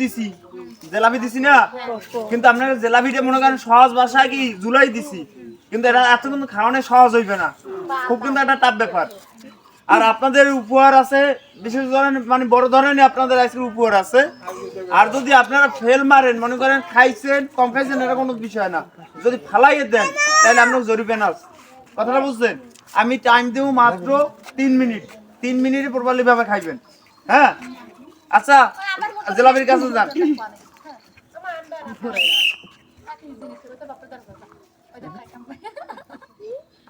দিছি। দিছি না? কিন্তু মনে করেন সহজ ভাষায় কি জুলাই দিছি। কিন্তু এটা এত কিন্তু সহজ হইবে না। খুব কিন্তু একটা ব্যাপার। আর আপনাদের উপহার আছে, বিশেষ ধরনের মানে বড় ধরনের আপনাদের আজকের উপহার আছে। আর যদি আপনারা ফেল মারেন, মনে করেন খাইছেন, কম খাইছেন, এটা কোনো বিষয় না। যদি ফালাইয়ে দেন, তাহলে আপনার জরিমানা আছে কথাটা বুঝছেন? আমি টাইম দেবো মাত্র তিন মিনিট। তিন মিনিটে প্রপারলি ভাবে খাইবেন হ্যাঁ আচ্ছা জেলাপির কাছে যান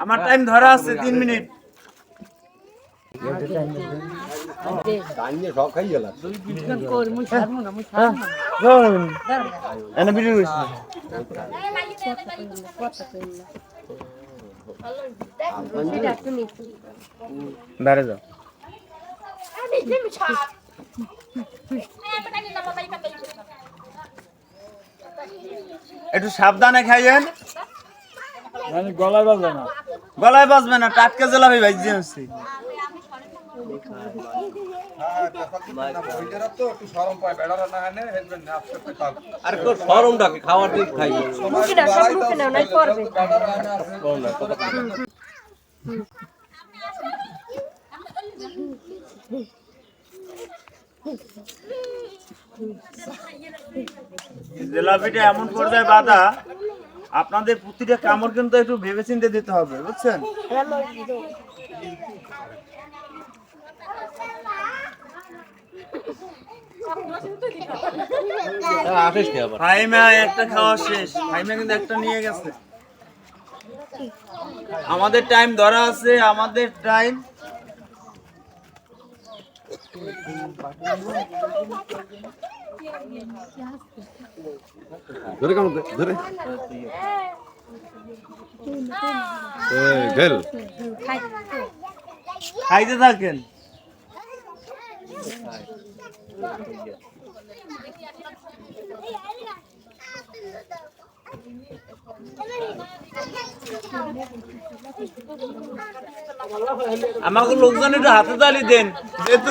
আমার টাইম ধরা আছে তিন মিনিট। বাইরে যাও একটু সাবধানে খাইয়েন। মানে গলায় বাজবে না। গলায় বাজবে না টাটকা জেলাপি ভাইজি আনছি। আর ডাকে খাওয়ার দিক খাই মুখে জেলাপিটা এমন পর্যায়ে বাধা, আপনাদের প্রতিটা কামড় কিন্তু একটু ভেবে চিন্তে দিতে হবে, বুঝছেন? একটা খাওয়া শেষ। কিন্তু একটা নিয়ে গেছে। আমাদের টাইম ধরা আছে, আমাদের টাইম ধরে কেমন ধরে? খাইতে থাকেন। আমাকে লোকজন একটু হাতে তালি দেন যেহেতু